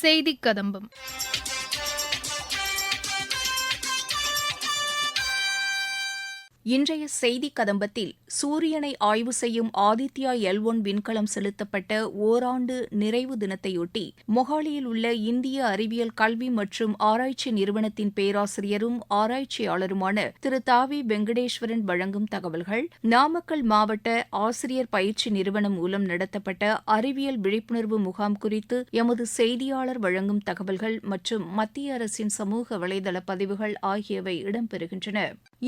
செய்திக் கதம்பம். இன்றைய செய்தி கதம்பத்தில் சூரியனை ஆய்வு செய்யும் ஆதித்யா எல் ஒன் விண்கலம் செலுத்தப்பட்ட ஓராண்டு நிறைவு தினத்தையொட்டி மொஹாலியில் உள்ள இந்திய அறிவியல் கல்வி மற்றும் ஆராய்ச்சி நிறுவனத்தின் பேராசிரியரும் ஆராய்ச்சியாளருமான திரு தாவி வெங்கடேஸ்வரன் வழங்கும் தகவல்கள் நாமக்கல் மாவட்ட ஆசிரியர் பயிற்சி நிறுவனம் மூலம் நடத்தப்பட்ட அறிவியல் விழிப்புணர்வு முகாம் குறித்து எமது செய்தியாளர் வழங்கும் தகவல்கள் மற்றும் மத்திய அரசின் சமூக வலைதள பதிவுகள் ஆகியவை இடம்பெறுகின்றன.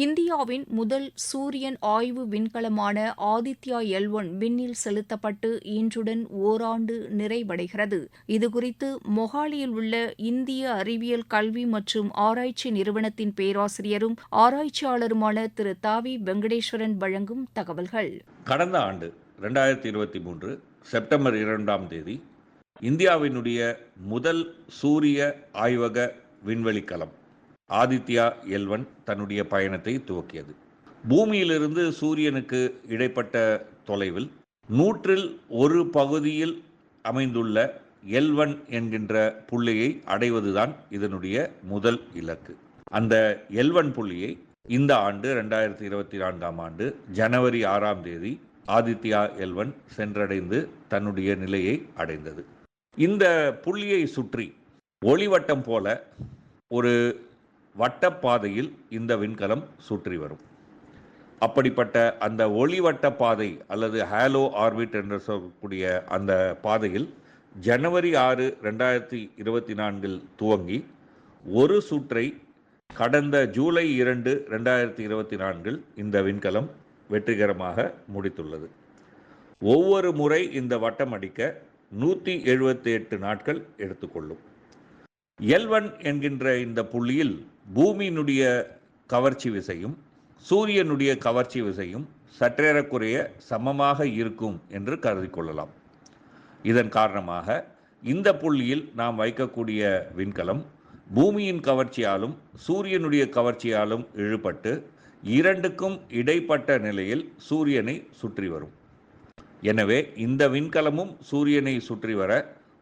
இந்தியாவின் முதல் முதல் சூரியன் ஆய்வு விண்கலமான ஆதித்யா எல் ஒன் விண்ணில் செலுத்தப்பட்டு இன்றுடன் ஓராண்டு நிறைவடைகிறது. இதுகுறித்து மொஹாலியில் உள்ள இந்திய அறிவியல் கல்வி மற்றும் ஆராய்ச்சி நிறுவனத்தின் பேராசிரியரும் ஆராய்ச்சியாளருமான திரு தாவி வெங்கடேஸ்வரன் வழங்கும் தகவல்கள். கடந்த ஆண்டு ரெண்டாயிரத்தி இருபத்தி மூன்று செப்டம்பர் இரண்டாம் தேதி இந்தியாவினுடைய முதல் சூரிய ஆய்வக விண்வெளிக்கலம் ஆதித்யா எல்வன் தன்னுடைய பயணத்தை துவக்கியது. பூமியிலிருந்து சூரியனுக்கு இடைப்பட்ட தொலைவில் நூற்றில் ஒரு பகுதியில் அமைந்துள்ள எல்வன் என்கின்ற புள்ளியை அடைவதுதான் இதனுடைய முதல் இலக்கு. அந்த எல்வன் புள்ளியை இந்த ஆண்டு ரெண்டாயிரத்தி இருபத்தி நான்காம் ஆண்டு ஜனவரி ஆறாம் தேதி ஆதித்யா எல்வன் சென்றடைந்து தன்னுடைய நிலையை அடைந்தது. இந்த புள்ளியை சுற்றி ஒளிவட்டம் போல ஒரு வட்டப்பாதையில் இந்த விண்கலம் சுற்றி வரும். அப்படிப்பட்ட அந்த ஒளிவட்ட பாதை அல்லது ஹாலோ ஆர்பிட் என்று சொல்லக்கூடிய அந்த பாதையில் ஜனவரி ஆறு ரெண்டாயிரத்தி இருபத்தி நான்கில் துவங்கி ஒரு சுற்றை கடந்த ஜூலை இரண்டு ரெண்டாயிரத்தி இருபத்தி நான்கில் இந்த விண்கலம் வெற்றிகரமாக முடித்துள்ளது. ஒவ்வொரு முறை இந்த வட்டம் அடிக்க நூற்றி எழுபத்தி எட்டு நாட்கள் எடுத்துக்கொள்ளும். எல்வன் என்கின்ற இந்த புள்ளியில் பூமியினுடைய கவர்ச்சி விசையும் சூரியனுடைய கவர்ச்சி விசையும் சற்றேறக்குறைய சமமாக இருக்கும் என்று கருதி கொள்ளலாம். இதன் காரணமாக இந்த புள்ளியில் நாம் வைக்கக்கூடிய விண்கலம் பூமியின் கவர்ச்சியாலும் சூரியனுடைய கவர்ச்சியாலும் இழுபட்டு இரண்டுக்கும் இடைப்பட்ட நிலையில் சூரியனை சுற்றி வரும். எனவே இந்த விண்கலமும் சூரியனை சுற்றி வர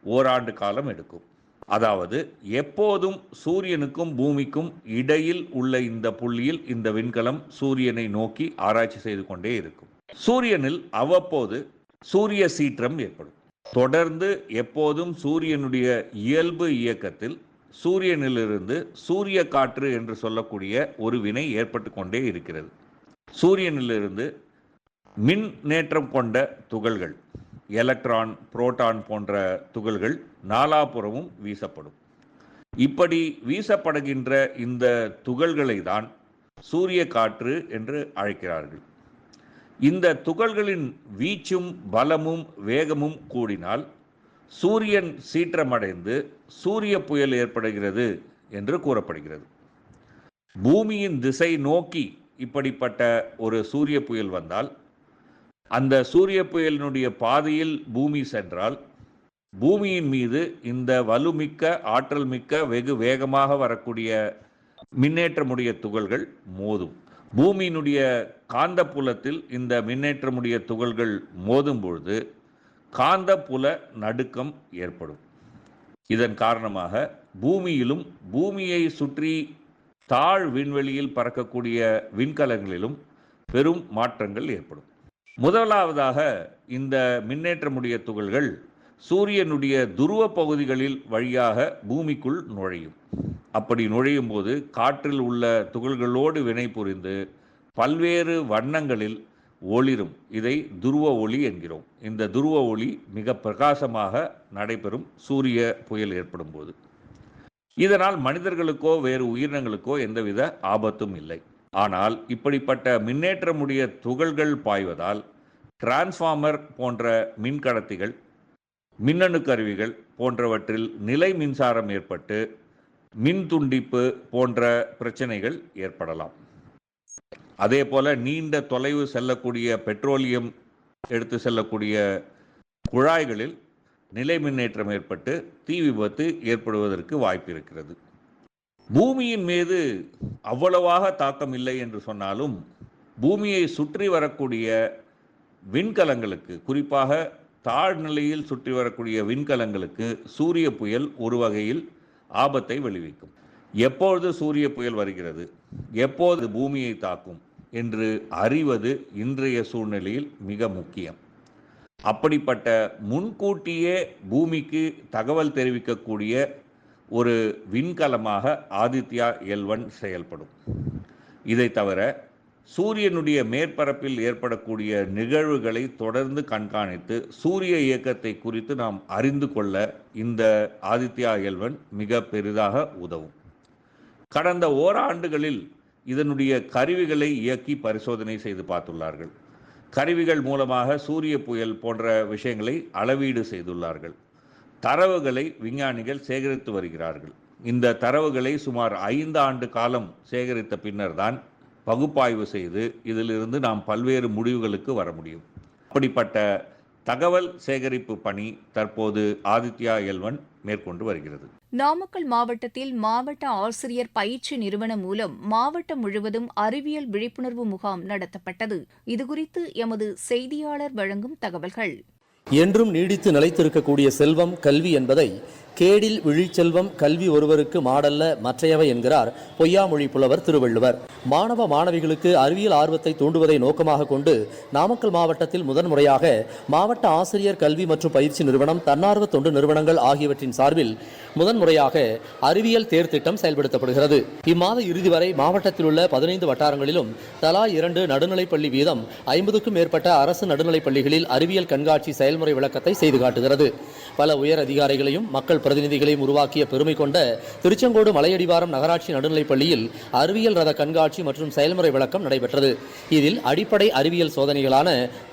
ஓராண்டு காலம் எடுக்கும். அதாவது எப்போதும் சூரியனுக்கும் பூமிக்கும் இடையில் உள்ள இந்த புள்ளியில் இந்த விண்கலம் சூரியனை நோக்கி ஆராய்ச்சி செய்து கொண்டே இருக்கும். சூரியனில் அவ்வப்போது சூரிய சீற்றம் ஏற்படும். தொடர்ந்து எப்போதும் சூரியனுடைய இயல்பு இயக்கத்தில் சூரியனிலிருந்து சூரிய காற்று என்று சொல்லக்கூடிய ஒரு வினை ஏற்பட்டு கொண்டே இருக்கிறது. சூரியனிலிருந்து மின் நேற்றம் கொண்ட துகள்கள் எலக்ட்ரான் புரோட்டான் போன்ற துகள்கள் நாலாபுறமும் வீசப்படும். இப்படி வீசப்படுகின்ற இந்த துகள்களை தான் சூரிய காற்று என்று அழைக்கிறார்கள். இந்த துகள்களின் வீச்சும் பலமும் வேகமும் கூடினால் சூரியன் சீற்றமடைந்து சூரிய புயல் ஏற்படுகிறது என்று கூறப்படுகிறது. பூமியின் திசை நோக்கி இப்படிப்பட்ட ஒரு சூரிய புயல் வந்தால் அந்த சூரிய புயலினுடைய பாதையில் பூமி சென்றால் பூமியின் மீது இந்த வலுமிக்க ஆற்றல் மிக்க வெகு வேகமாக வரக்கூடிய மின்னேற்றமுடைய துகள்கள் மோதும். பூமியினுடைய காந்தப்புலத்தில் இந்த மின்னேற்றமுடைய துகள்கள் மோதும் பொழுது காந்தப்புல நடுக்கம் ஏற்படும். இதன் காரணமாக பூமியிலும் பூமியை சுற்றி தாழ் விண்வெளியில் பறக்கக்கூடிய விண்கலங்களிலும் பெரும் மாற்றங்கள் ஏற்படும். முதலாவதாக இந்த மின்னேற்றமுடைய துகள்கள் சூரியனுடைய துருவ பகுதிகளில் வழியாக பூமிக்குள் நுழையும். அப்படி நுழையும் போது காற்றில் உள்ள துகள்களோடு வினை புரிந்து பல்வேறு வண்ணங்களில் ஒளிரும். இதை துருவ ஒளி என்கிறோம். இந்த துருவ ஒளி மிக பிரகாசமாக நடைபெறும் சூரிய புயல் ஏற்படும் போது இதனால் மனிதர்களுக்கோ வேறு உயிரினங்களுக்கோ எந்தவித ஆபத்தும் இல்லை. ஆனால் இப்படிப்பட்ட மின்னேற்றமுடைய துகள்கள் பாய்வதால் டிரான்ஸ்ஃபார்மர் போன்ற மின்கடத்திகள் மின்னணு கருவிகள் போன்றவற்றில் நிலை மின்சாரம் ஏற்பட்டு மின் துண்டிப்பு போன்ற பிரச்சனைகள் ஏற்படலாம். அதே போல் நீண்ட தொலைவு செல்லக்கூடிய பெட்ரோலியம் எடுத்து செல்லக்கூடிய குழாய்களில் நிலை மின்னேற்றம் ஏற்பட்டு தீ விபத்து ஏற்படுவதற்கு வாய்ப்பு இருக்கிறது. பூமியின் மீது அவ்வளவாக தாக்கம் இல்லை என்று சொன்னாலும் பூமியை சுற்றி வரக்கூடிய விண்கலங்களுக்கு குறிப்பாக தாழ்நிலையில் சுற்றி வரக்கூடிய விண்கலங்களுக்கு சூரிய புயல் ஒரு வகையில் ஆபத்தை விளைவிக்கும். எப்பொழுது சூரிய புயல் வருகிறது? எப்போது பூமியை தாக்கும்? என்று அறிவது இன்றைய சூழ்நிலையில் மிக முக்கியம். அப்படிப்பட்ட முன்கூட்டியே பூமிக்கு தகவல் தெரிவிக்கக்கூடிய ஒரு விண்கலமாக ஆதித்யா எல்வன் செயல்படும். இதை தவிர சூரியனுடைய மேற்பரப்பில் ஏற்படக்கூடிய நிகழ்வுகளை தொடர்ந்து கண்காணித்து சூரிய இயக்கத்தை குறித்து நாம் அறிந்து கொள்ள இந்த ஆதித்யா எல்வன் மிக பெரிதாக உதவும். கடந்த ஓராண்டுகளில் இதனுடைய கருவிகளை இயக்கி பரிசோதனை செய்து பார்த்துள்ளார்கள். கருவிகள் மூலமாக சூரிய புயல் போன்ற விஷயங்களை அளவீடு செய்துள்ளார்கள். தரவுகளை விஞ்ஞானிகள் சேகரித்து வருகிறார்கள். இந்த தரவுகளை சுமார் ஐந்து ஆண்டு காலம் சேகரித்த பின்னர்தான் பகுப்பாய்வு செய்து இதிலிருந்து நாம் பல்வேறு முடிவுகளுக்கு வர முடியும். அப்படிப்பட்ட தகவல் சேகரிப்பு பணி தற்போது ஆதித்யா எல்வன் மேற்கொண்டு வருகிறது. நாமக்கல் மாவட்டத்தில் மாவட்ட ஆசிரியர் பயிற்சி நிறுவனம் மூலம் மாவட்டம் முழுவதும் அறிவியல் விழிப்புணர்வு முகாம் நடத்தப்பட்டது. இதுகுறித்து எமது செய்தியாளர் வழங்கும் தகவல்கள். என்றும் நீடித்து நிலைத்திருக்கக்கூடிய செல்வம் கல்வி என்பதை கேடில் விழிச்செல்வம் கல்வி ஒருவருக்கு மாடல்ல மற்றையவை என்கிறார் பொய்யாமொழி புலவர் திருவள்ளுவர். மாணவ மாணவிகளுக்கு அறிவியல் ஆர்வத்தை தூண்டுவதை நோக்கமாக கொண்டு நாமக்கல் மாவட்டத்தில் முதன்முறையாக மாவட்ட ஆசிரியர் கல்வி மற்றும் பயிற்சி நிறுவனம் தன்னார்வ தொண்டு நிறுவனங்கள் ஆகியவற்றின் சார்பில் முதன்முறையாக அறிவியல் தேர்திட்டம் செயல்படுத்தப்படுகிறது. இம்மாத இறுதி வரை மாவட்டத்தில் உள்ள பதினைந்து வட்டாரங்களிலும் தலா இரண்டு நடுநிலைப்பள்ளி வீதம் ஐம்பதுக்கும் மேற்பட்ட அரசு நடுநிலைப்பள்ளிகளில் அறிவியல் கண்காட்சி செயல்முறை விளக்கத்தை செய்து காட்டுகிறது. பல உயர் அதிகாரிகளையும் மக்கள் பிரதிநிதிகளையும் உருவாக்கிய பெருமை கொண்ட திருச்செங்கோடு மலையடிவாரம் நகராட்சி நடுநிலைப்பள்ளியில் அறிவியல் ரத கண்காட்சி மற்றும் செயல்முறை விளக்கம் நடைபெற்றது. இதில் அடிப்படை அறிவியல் சோதனைகளான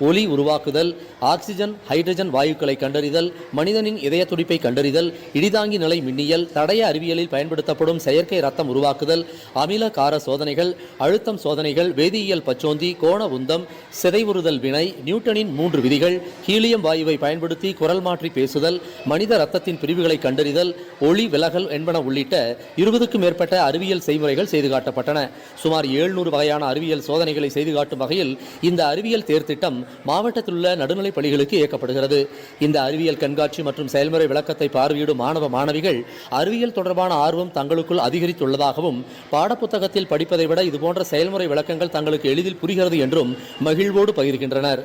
ஒலி உருவாக்குதல் ஆக்சிஜன் ஹைட்ரஜன் வாயுக்களை கண்டறிதல் மனிதனின் இதய துடிப்பை கண்டறிதல் இடிதாங்கி நிலை மின்னியல் தடய அறிவியலில் பயன்படுத்தப்படும் செயற்கை ரத்தம் உருவாக்குதல் அமில கார சோதனைகள் அழுத்தம் சோதனைகள் வேதியியல் பச்சோந்தி கோண உந்தம் சிதைவுறுதல் வினை நியூட்டனின் மூன்று விதிகள் ஹீலியம் வாயுவை பயன்படுத்தி குரல் மாற்றி பேசுதல் மனித ரத்தத்தின் பிரிவுகளை கண்டறிதல் ஒளி விலகல் என்பன உள்ளிட்ட இருபதுக்கும் மேற்பட்ட அறிவியல் செய்முறைகள் செய்து காட்டப்பட்டன. சுமார் எழுநூறு வகையான அறிவியல் சோதனைகளை செய்து காட்டும் வகையில் இந்த அறிவியல் தேர்திட்டம் மாவட்டத்தில் உள்ள நடுநிலைப் பள்ளிகளுக்கு இயக்கப்படுகிறது. இந்த அறிவியல் கண்காட்சி மற்றும் செயல்முறை விளக்கத்தை பார்வையிடும் மாணவ மாணவிகள் அறிவியல் தொடர்பான ஆர்வம் தங்களுக்குள் அதிகரித்துள்ளதாகவும் பாடப்புத்தகத்தில் படிப்பதை விட இதுபோன்ற செயல்முறை விளக்கங்கள் தங்களுக்கு எளிதில் புரிகிறது என்றும் மகிழ்வோடு பகிர்கின்றனர்.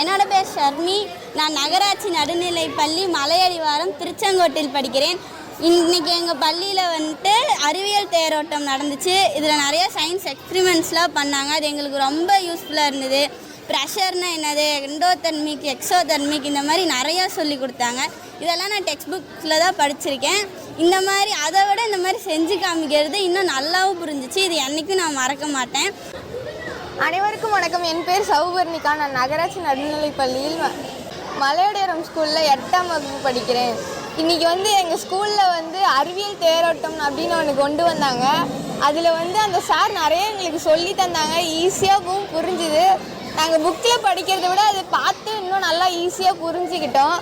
என்னோட பேர் ஷர்மி. நான் நகராட்சி நடுநிலை பள்ளி மலையடிவாரம் திருச்செங்கோட்டில் படிக்கிறேன். இன்னைக்கு எங்கள் பள்ளியில் வந்துட்டு அறிவியல் தேரோட்டம் நடந்துச்சு. இதில் நிறைய சயின்ஸ் எக்ஸ்பிரிமெண்ட்ஸ்லாம் பண்ணாங்க. அது எங்களுக்கு ரொம்ப யூஸ்ஃபுல்லாக இருந்தது. ப்ரெஷர்னா என்னது? எண்டோதெர்மிக் எக்ஸோதெர்மிக் இந்த மாதிரி நிறையா சொல்லி கொடுத்தாங்க. இதெல்லாம் நான் டெக்ஸ்ட் புக்ஸில் தான் படிச்சிருக்கேன். இந்த மாதிரி அதை விட இந்த மாதிரி செஞ்சு காமிக்கிறது இன்னும் நல்லாவும் புரிஞ்சிச்சு. இது என்றைக்கும் நான் மறக்க மாட்டேன். அனைவருக்கும் வணக்கம். என் பேர் சௌவர்ணிகா. நான் நகராட்சி நடுநிலைப்பள்ளியில் பள்ளியில் ஸ்கூலில் எட்டாம் வகுப்பு படிக்கிறேன். இன்றைக்கி வந்து எங்கள் ஸ்கூலில் வந்து அறிவியல் தேரோட்டம் அப்படின்னு ஒன்று கொண்டு வந்தாங்க. அதில் வந்து அந்த சார் நிறைய எங்களுக்கு சொல்லி தந்தாங்க. ஈஸியாகவும் புரிஞ்சுது. நாங்கள் புக்கில் படிக்கிறத விட அதை பார்த்து இன்னும் நல்லா ஈஸியாக புரிஞ்சுக்கிட்டோம்.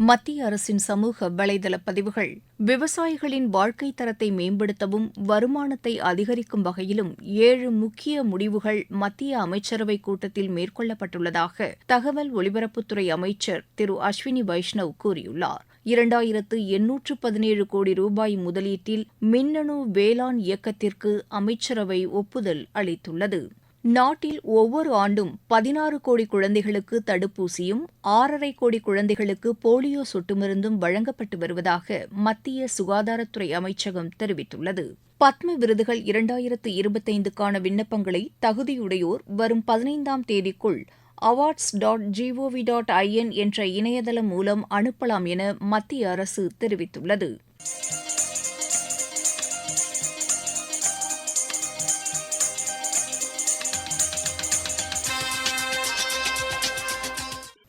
மத்திய அரசின் சமூக வலைதள பதிவுகள். விவசாயிகளின் வாழ்க்கை தரத்தை மேம்படுத்தவும் வருமானத்தை அதிகரிக்கும் வகையிலும் ஏழு முக்கிய முடிவுகள் மத்திய அமைச்சரவைக் கூட்டத்தில் மேற்கொள்ளப்பட்டுள்ளதாக தகவல் ஒலிபரப்புத்துறை அமைச்சர் திரு அஸ்வினி வைஷ்ணவ் கூறியுள்ளார். இரண்டாயிரத்து எண்ணூற்று பதினேழு கோடி ரூபாய் முதலீட்டில் மின்னணு வேளாண் இயக்கத்திற்கு அமைச்சரவை ஒப்புதல் அளித்துள்ளது. நாட்டில் ஒவ்வொரு ஆண்டும் பதினாறு கோடி குழந்தைகளுக்கு தடுப்பூசியும் ஆறரை கோடி குழந்தைகளுக்கு போலியோ சொட்டு மருந்தும் வழங்கப்பட்டு வருவதாக மத்திய சுகாதாரத்துறை அமைச்சகம் தெரிவித்துள்ளது. பத்ம விருதுகள் இரண்டாயிரத்து இருபத்தைந்துக்கான விண்ணப்பங்களை தகுதியுடையோர் வரும் பதினைந்தாம் தேதிக்குள் awards dot G O V dot I N என்ற இணையதளம் மூலம் அனுப்பலாம் என மத்திய அரசு தெரிவித்துள்ளது.